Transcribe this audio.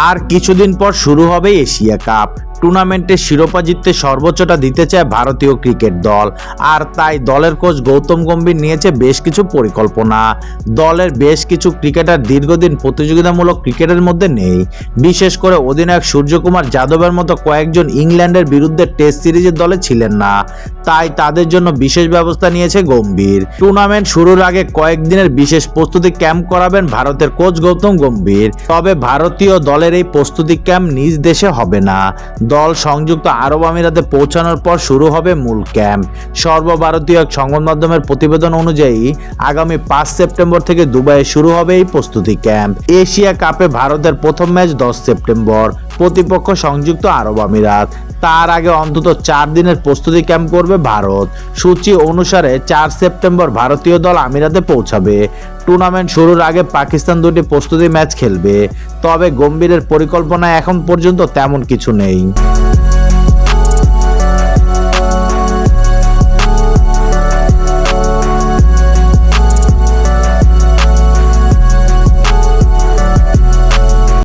আর কিছুদিন পর শুরু হবে এশিয়া কাপ। টুর্নামেন্টের শিরোপা জিততে সর্বোচ্চটা দিতে চায় ভারতীয় ক্রিকেট দল। আর তাই দলের কোচ গৌতম গম্ভীর নিয়েছে বেশ কিছু পরিকল্পনা। দলের বেশ কিছু ক্রিকেটার দীর্ঘদিন প্রতিযোগিতামূলক ক্রিকেটের মধ্যে নেই। বিশেষ করে অধিনায়ক সূর্যকুমার যাদবের মতো কয়েকজন ইংল্যান্ডের বিরুদ্ধে টেস্ট সিরিজের দলে ছিলেন না। তাই তাদের জন্য বিশেষ ব্যবস্থা নিয়েছে গম্ভীর। টুর্নামেন্ট শুরুর আগে কয়েকদিনের বিশেষ প্রস্তুতি ক্যাম্প করাবেন ভারতের কোচ গৌতম গম্ভীর। তবে ভারতীয় দলের এই প্রস্তুতি ক্যাম্প নিজ দেশে হবে না। দল সংযুক্ত আরব আমিরাতে পৌঁছানোর পর শুরু হবে মূল ক্যাম্প। সর্বভারতীয় এক সংবাদ মাধ্যমের প্রতিবেদন অনুযায়ী, আগামী পাঁচ সেপ্টেম্বর থেকে দুবাইয়ে শুরু হবে এই প্রস্তুতি ক্যাম্প। এশিয়া কাপে ভারতের প্রথম ম্যাচ দশ সেপ্টেম্বর। প্রতিপক্ষ সংযুক্ত আরব আমিরাত। তার আগে অন্তত চার দিনের প্রস্তুতি ক্যাম্প করবে ভারত। সূচি অনুসারে চার সেপ্টেম্বর ভারতীয় দল আমিরাতে পৌঁছাবে। টুর্নামেন্ট শুরুর আগে পাকিস্তান দুটি প্রস্তুতি ম্যাচ খেলবে। তবে গম্ভীরের পরিকল্পনা এখন পর্যন্ত তেমন কিছু নেই।